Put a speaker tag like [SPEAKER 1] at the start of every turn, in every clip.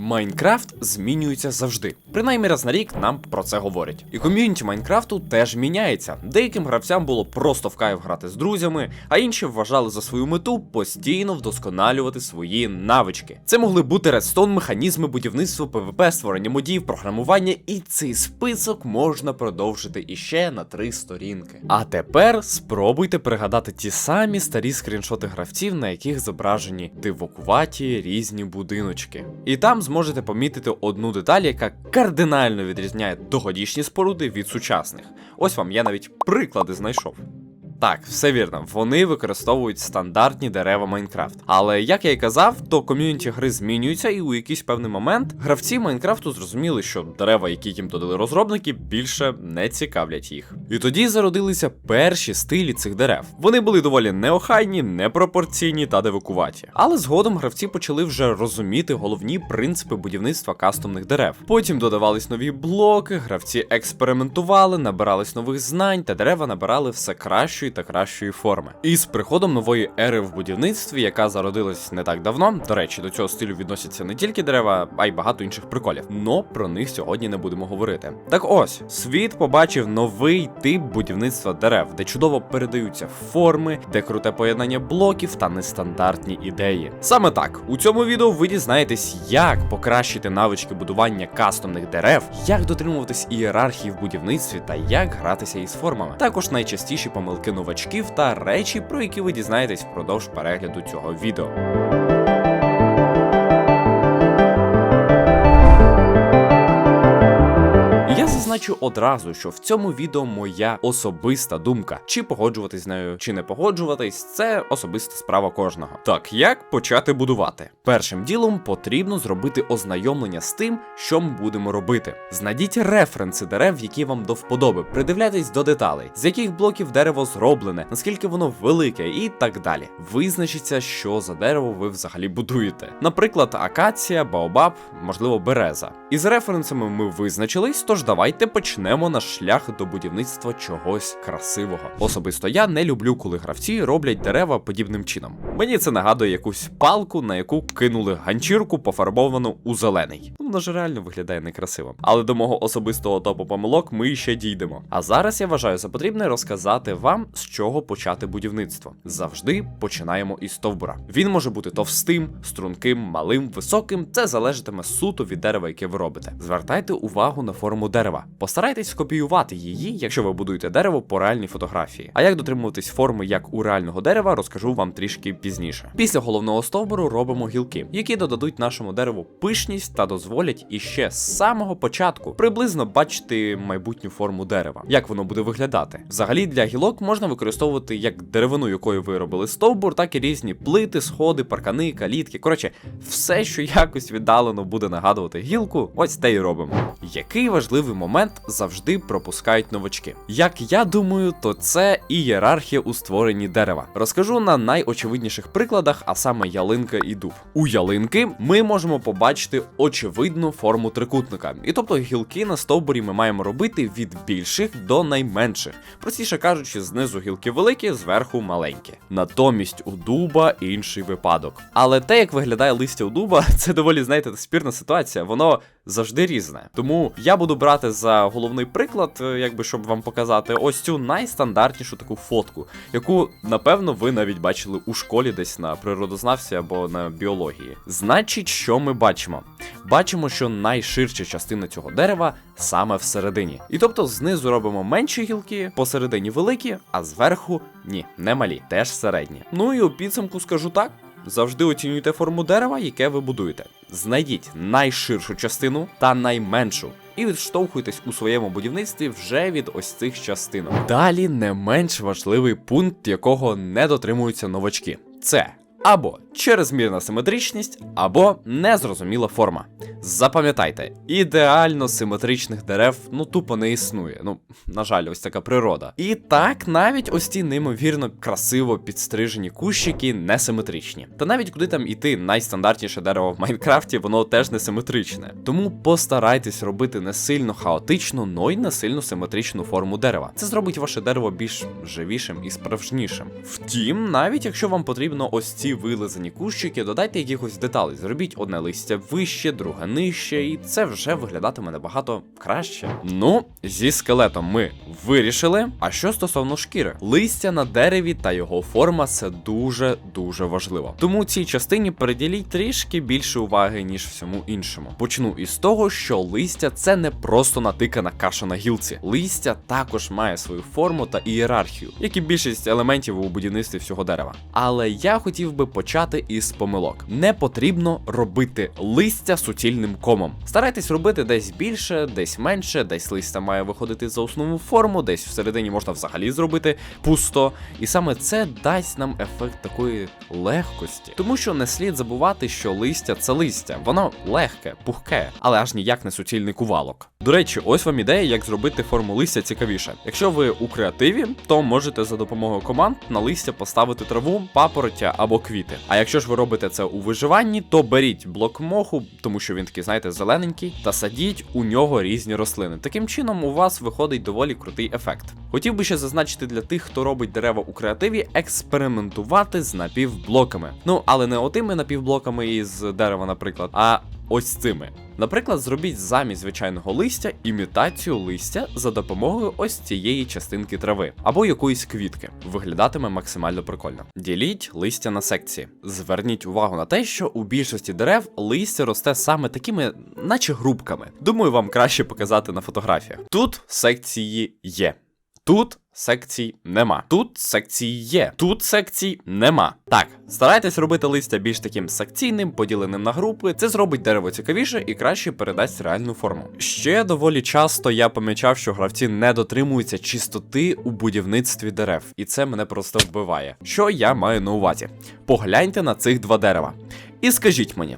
[SPEAKER 1] Майнкрафт змінюється завжди. Принаймні раз на рік нам про це говорять. І ком'юніті Майнкрафту теж міняється. Деяким гравцям було просто в кайф грати з друзями, а інші вважали за свою мету постійно вдосконалювати свої навички. Це могли бути редстон, механізми будівництва, ПВП, створення модів, програмування, і цей список можна продовжити іще на три сторінки. А тепер спробуйте пригадати ті самі старі скріншоти гравців, на яких зображені дивокуваті різні будиночки. І там зможете помітити одну деталь, яка кардинально відрізняє догодішні споруди від сучасних. Ось вам я навіть приклади знайшов. Так, все вірно, вони використовують стандартні дерева Майнкрафт. Але як я і казав, то ком'юніті гри змінюється, і у якийсь певний момент гравці Майнкрафту зрозуміли, що дерева, які їм додали розробники, більше не цікавлять їх. І тоді зародилися перші стилі цих дерев. Вони були доволі неохайні, непропорційні та девикуваті. Але згодом гравці почали вже розуміти головні принципи будівництва кастомних дерев. Потім додавались нові блоки, гравці експериментували, набирались нових знань, та дерева набирали все кращої та кращої форми. І з приходом нової ери в будівництві, яка зародилась не так давно. До речі, до цього стилю відносяться не тільки дерева, а й багато інших приколів. Но про них сьогодні не будемо говорити. Так ось, світ побачив новий тип будівництва дерев, де чудово передаються форми, де круте поєднання блоків та нестандартні ідеї. Саме так, у цьому відео ви дізнаєтесь, як покращити навички будування кастомних дерев, як дотримуватись ієрархії в будівництві та як гратися із формами. Також найчастіші помилки новачків та речі, про які ви дізнаєтесь впродовж перегляду цього відео. Зазначу одразу, що в цьому відео моя особиста думка. Чи погоджуватись з нею, чи не погоджуватись, це особиста справа кожного. Так, як почати будувати? Першим ділом потрібно зробити ознайомлення з тим, що ми будемо робити. Знайдіть референси дерев, які вам до вподоби, придивляйтесь до деталей, з яких блоків дерево зроблене, наскільки воно велике і так далі. Визначіться, що за дерево ви взагалі будуєте. Наприклад, акація, баобаб, можливо, береза. Із референсами ми визначились, тож давайте почнемо наш шлях до будівництва чогось красивого. Особисто я не люблю, коли гравці роблять дерева подібним чином. Мені це нагадує якусь палку, на яку кинули ганчірку, пофарбовану у зелений. Ну, Воно ж реально виглядає некрасиво. Але до мого особистого топу помилок ми ще дійдемо. А зараз я вважаю за потрібне розказати вам, з чого почати будівництво. Завжди починаємо із стовбура. Він може бути товстим, струнким, малим, високим. Це залежатиме суто від дерева, яке ви робите. Звертайте увагу на форму дерева. Постарайтесь скопіювати її, якщо ви будуєте дерево по реальній фотографії. А як дотримуватись форми як у реального дерева, розкажу вам трішки пізніше. Після головного стовбуру робимо гілки, які додадуть нашому дереву пишність та дозволять іще з самого початку приблизно бачити майбутню форму дерева, як воно буде виглядати. Взагалі для гілок можна використовувати як деревину, якою ви робили стовбур, так і різні плити, сходи, паркани, калітки. Коротше, все, що якось віддалено буде нагадувати гілку, ось те й робимо. Який важливий момент завжди пропускають новачки? Як я думаю, то це ієрархія у створенні дерева. Розкажу на найочевидніших прикладах, а саме ялинка і дуб. У ялинки ми можемо побачити очевидну форму трикутника, і тобто гілки на стовбурі ми маємо робити від більших до найменших. Простіше кажучи, знизу гілки великі, зверху маленькі. Натомість у дуба інший випадок. Але те, як виглядає листя у дуба, це доволі, знаєте, спірна ситуація. Воно завжди різне. Тому я буду брати за головний приклад, е, якби щоб вам показати ось цю найстандартнішу таку фотку, яку напевно ви навіть бачили у школі, десь на природознавстві або на біології. Значить, що ми бачимо? Бачимо, що найширша частина цього дерева саме всередині. І тобто знизу робимо менші гілки, посередині великі, а зверху ні, не малі, теж середні. Ну і у підсумку скажу так. Завжди оцінюйте форму дерева, яке ви будуєте. Знайдіть найширшу частину та найменшу. І відштовхуйтесь у своєму будівництві вже від ось цих частинок. Далі не менш важливий пункт, якого не дотримуються новачки. Це або черезмірна симетричність, або незрозуміла форма. Запам'ятайте, ідеально симетричних дерев ну тупо не існує. Ну, на жаль, ось така природа. І так, навіть ось ці неймовірно красиво підстрижені кущики несиметричні. Та навіть куди там іти найстандартніше дерево в Майнкрафті, воно теж несиметричне. Тому постарайтесь робити не сильно хаотичну, но й не сильно симетричну форму дерева. Це зробить ваше дерево більш живішим і справжнішим. Втім, навіть якщо вам потрібно ось ці всі вилизані кущики, додайте якихось деталей. Зробіть одне листя вище, друге нижче, і це вже виглядатиме набагато краще. Ну, зі скелетом ми вирішили. А що стосовно шкіри, листя на дереві та його форма це дуже дуже важливо. Тому цій частині приділіть трішки більше уваги, ніж всьому іншому. Почну із того, що листя це не просто натикана каша на гілці. Листя також має свою форму та ієрархію, як і більшість елементів у будівництві всього дерева. Але я хотів би почати із помилок. Не потрібно робити листя суцільним комом. Старайтесь робити десь більше, десь менше, десь листя має виходити за основну форму, десь всередині можна взагалі зробити пусто. І саме це дасть нам ефект такої легкості. Тому що не слід забувати, що листя це листя, воно легке, пухке, але аж ніяк не суцільний кувалок. До речі, ось вам ідея, як зробити форму листя цікавіше. Якщо ви у креативі, то можете за допомогою команд на листя поставити траву, папороття або квіти. А якщо ж ви робите це у виживанні, то беріть блок моху, тому що він такий, знаєте, зелененький, та садіть у нього різні рослини. Таким чином у вас виходить доволі крутий ефект. Хотів би ще зазначити для тих, хто робить дерева у креативі, експериментувати з напівблоками. Ну, але не отими напівблоками із дерева, наприклад, а ось цими. Наприклад, зробіть замість звичайного листя імітацію листя за допомогою ось цієї частинки трави або якоїсь квітки. Виглядатиме максимально прикольно. Діліть листя на секції. Зверніть увагу на те, що у більшості дерев листя росте саме такими, наче грубками. Думаю, вам краще показати на фотографіях. Тут секції є. Тут секцій нема. Тут секції є. Тут секцій нема. Так, старайтесь робити листя більш таким секційним, поділеним на групи. Це зробить дерево цікавіше і краще передасть реальну форму. Ще доволі часто я помічав, що гравці не дотримуються чистоти у будівництві дерев, і це мене просто вбиває. Що я маю на увазі? Погляньте на цих два дерева. І скажіть мені.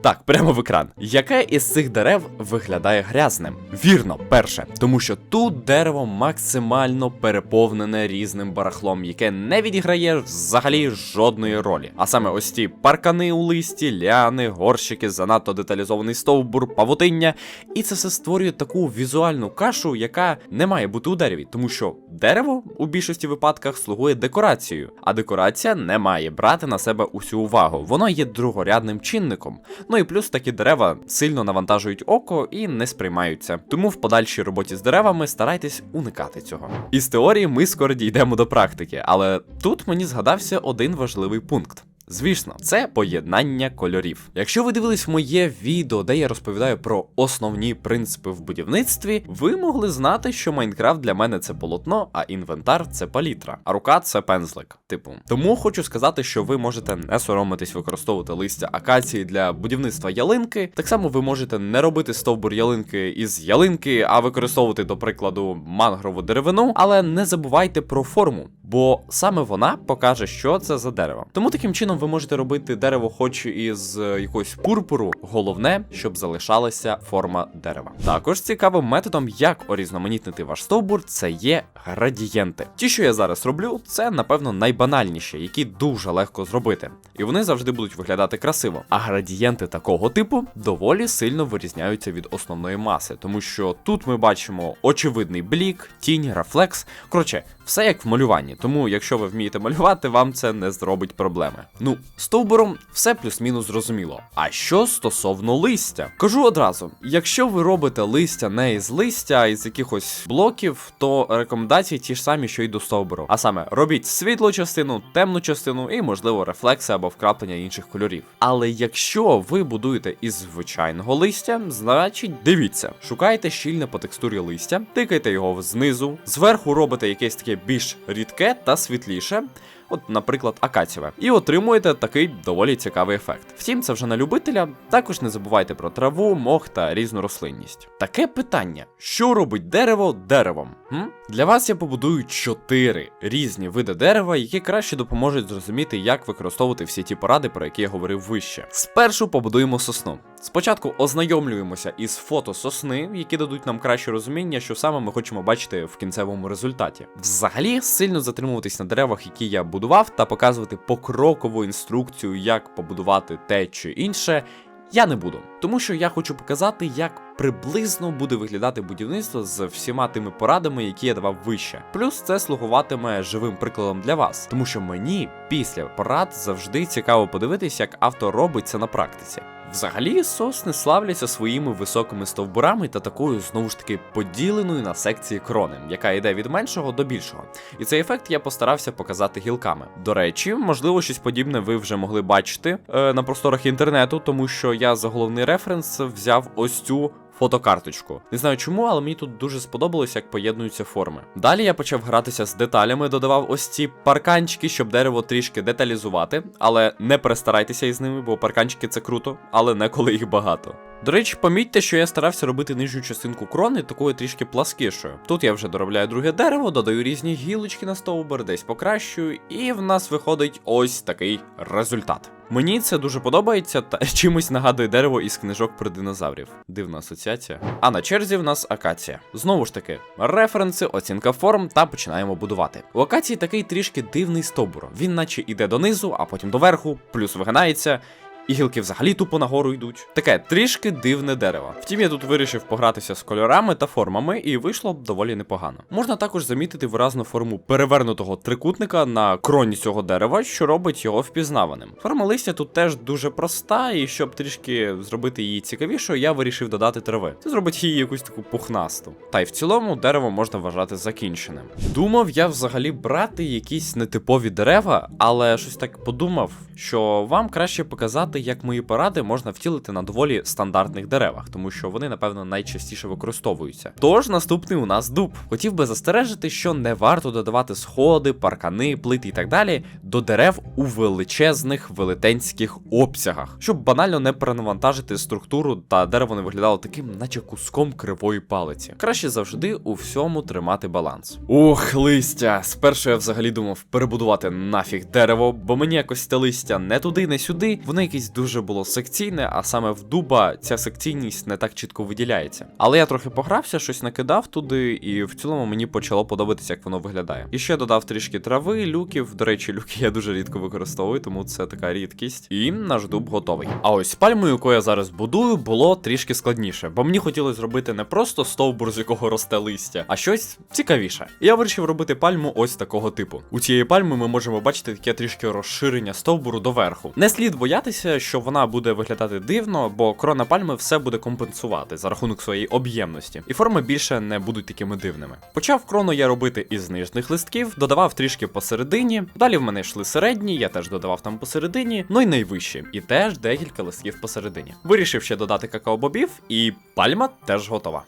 [SPEAKER 1] Так, прямо в екран. Яке із цих дерев виглядає грязним? Вірно, перше, тому що тут дерево максимально переповнене різним барахлом, яке не відіграє взагалі жодної ролі. А саме ось ті паркани у листі, ляни, горщики, занадто деталізований стовбур, павутиння. І це все створює таку візуальну кашу, яка не має бути у дереві, тому що дерево у більшості випадках слугує декорацією, а декорація не має брати на себе усю увагу. Воно є другорядним чинником. Ну і плюс такі дерева сильно навантажують око і не сприймаються. Тому в подальшій роботі з деревами старайтесь уникати цього. Із теорії ми скоро дійдемо до практики, але тут мені згадався один важливий пункт. Звісно, це поєднання кольорів. Якщо ви дивились моє відео, де я розповідаю про основні принципи в будівництві, ви могли знати, що Майнкрафт для мене це полотно, а інвентар це палітра, а рука це пензлик. Типу, тому хочу сказати, що ви можете не соромитись використовувати листя акації для будівництва ялинки. Так само ви можете не робити стовбур ялинки із ялинки, а використовувати, до прикладу, мангрову деревину, але не забувайте про форму. Бо саме вона покаже, що це за дерево. Тому таким чином ви можете робити дерево, хоч із е, якогось пурпуру. Головне, щоб залишалася форма дерева. Також цікавим методом, як орізноманітнити ваш стовбур, це є градієнти. Ті, що я зараз роблю, це напевно найбанальніші, які дуже легко зробити, і вони завжди будуть виглядати красиво. А градієнти такого типу доволі сильно вирізняються від основної маси, тому що тут ми бачимо очевидний блік, тінь, рефлекс. Коротше, все як в малюванні. Тому, якщо ви вмієте малювати, вам це не зробить проблеми. Ну, стовбуром все плюс-мінус зрозуміло. А що стосовно листя? Кажу одразу: якщо ви робите листя не із листя, а із якихось блоків, то рекомендації ті ж самі, що й до стовбуру. А саме робіть світлу частину, темну частину і, можливо, рефлекси або вкраплення інших кольорів. Але якщо ви будуєте із звичайного листя, значить дивіться, шукайте щільне по текстурі листя, тикайте його знизу, зверху робите якесь таке більш рідке та світліше. От, наприклад, акацієве, і отримуєте такий доволі цікавий ефект. Втім, це вже на любителя. Також не забувайте про траву, мох та різну рослинність. Таке питання: що робить дерево деревом? Хм? Для вас я побудую чотири різні види дерева, які краще допоможуть зрозуміти, як використовувати всі ті поради, про які я говорив вище. Спершу побудуємо сосну. Спочатку ознайомлюємося із фото сосни, які дадуть нам краще розуміння, що саме ми хочемо бачити в кінцевому результаті. Взагалі, сильно затримуватись на деревах, які я будував, та показувати покрокову інструкцію, як побудувати те чи інше. я не буду, тому що я хочу показати, як приблизно буде виглядати будівництво з всіма тими порадами, які я давав вище. Плюс це слугуватиме живим прикладом для вас, тому що мені після порад завжди цікаво подивитися, як автор робить це на практиці. Взагалі, сосни славляться своїми високими стовбурами та такою знову ж таки поділеною на секції крони, яка йде від меншого до більшого. І цей ефект я постарався показати гілками. До речі, можливо, щось подібне ви вже могли бачити е, на просторах інтернету, тому що я за головний референс взяв ось цю. Фотокарточку. Не знаю чому, але мені тут дуже сподобалось, як поєднуються форми. Далі я почав гратися з деталями, додавав ось ці парканчики, щоб дерево трішки деталізувати, але не перестарайтеся із ними, бо парканчики це круто, але не коли їх багато. До речі, помітьте, що я старався робити нижню частинку крони такою трішки пласкішою. Тут я вже доробляю друге дерево, додаю різні гілочки на стовбур, десь покращую, і в нас виходить ось такий результат. Мені це дуже подобається та чимось нагадує дерево із книжок про динозаврів. Дивна асоціація. А на черзі в нас акація. Знову ж таки, референси, оцінка форм та починаємо будувати. У акації такий трішки дивний стовбур. Він наче іде донизу, а потім доверху, плюс вигинається. І гілки взагалі тупо нагору йдуть. Таке трішки дивне дерево. Втім, я тут вирішив погратися з кольорами та формами, і вийшло доволі непогано. Можна також замітити виразну форму перевернутого трикутника на кроні цього дерева, що робить його впізнаваним. Форма листя тут теж дуже проста, і щоб трішки зробити її цікавішою, я вирішив додати трави. Це зробить її якусь таку пухнасту. Та й в цілому дерево можна вважати закінченим. Думав я взагалі брати якісь нетипові дерева, але щось так подумав, що вам краще показати як мої поради можна втілити на доволі стандартних деревах, тому що вони, напевно, найчастіше використовуються. Тож наступний у нас дуб. Хотів би застережити, що не варто додавати сходи, паркани, плити і так далі до дерев у величезних велетенських обсягах, щоб банально не перенавантажити структуру та дерево не виглядало таким, наче куском кривої палиці. Краще завжди у всьому тримати баланс. Ох, листя! Спершу я взагалі думав перебудувати нафіг дерево, бо мені якось те листя не туди, не сюди. Воно якесь дуже було секційне, а саме в дуба ця секційність не так чітко виділяється. Але я трохи погрався, щось накидав туди, і в цілому мені почало подобатися, як воно виглядає. І ще додав трішки трави, люків. До речі, люки я дуже рідко використовую, тому це така рідкість. І наш дуб готовий. А ось пальму, яку я зараз будую, було трішки складніше, бо мені хотілося зробити не просто стовбур, з якого росте листя, а щось цікавіше. Я вирішив робити пальму ось такого типу. У цієї пальми ми можемо бачити таке трішки розширення стовбуру доверху. Не слід боятися, що вона буде виглядати дивно, бо крона пальми все буде компенсувати за рахунок своєї об'ємності, і форми більше не будуть такими дивними. Почав крону я робити із нижніх листків, додавав трішки посередині. Далі в мене йшли середні, я теж додавав там посередині, ну і найвищі, і теж декілька листків посередині. Вирішив ще додати какао-бобів, і пальма теж готова.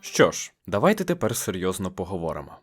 [SPEAKER 1] Що ж, давайте тепер серйозно поговоримо.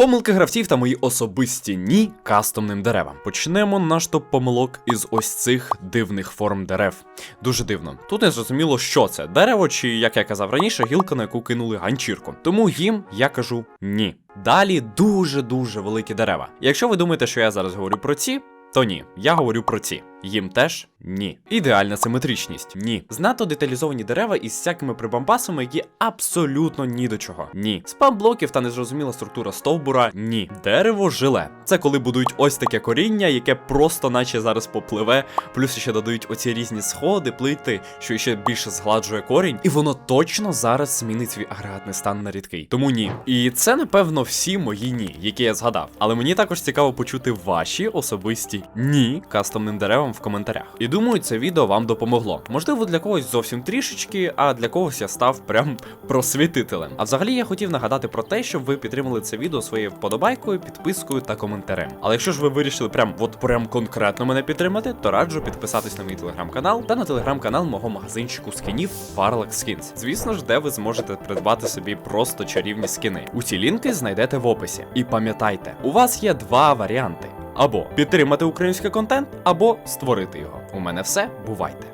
[SPEAKER 1] Помилки гравців та мої особисті ні кастомним деревам. Почнемо наш топ помилок із ось цих дивних форм дерев. Дуже дивно. Тут не зрозуміло, що це дерево, чи, як я казав раніше, гілка, на яку кинули ганчірку. Тому їм я кажу ні. Далі дуже-дуже великі дерева. Якщо ви думаєте, що я зараз говорю про ці, то ні, я говорю про ці. Їм теж ні. Ідеальна симетричність ні. Знато деталізовані дерева із всякими прибамбасами, які абсолютно ні до чого. Ні. Спам-блоків та незрозуміла структура стовбура ні. Дерево жиле. Це коли будують ось таке коріння, яке просто наче зараз попливе, плюс ще додають оці різні сходи, плити, що ще більше згладжує корінь, і воно точно зараз змінить свій агрегатний стан на рідкий. Тому ні. І це, напевно, всі мої ні, які я згадав. Але мені також цікаво почути ваші особисті ні кастомним деревам в коментарях. І думаю, це відео вам допомогло. Можливо, для когось зовсім трішечки, а для когось я став прям просвітителем. А взагалі я хотів нагадати про те, щоб ви підтримали це відео своєю вподобайкою, підпискою та коментарем. Але якщо ж ви вирішили прям от прям конкретно мене підтримати, то раджу підписатись на мій телеграм-канал та на телеграм-канал мого магазинчику скінів Farlax Skins. Звісно ж, де ви зможете придбати собі просто чарівні скини. Усі лінки знайдете в описі. І пам'ятайте, у вас є два варіанти. Або підтримати український контент, або створити його. У мене все. Бувайте!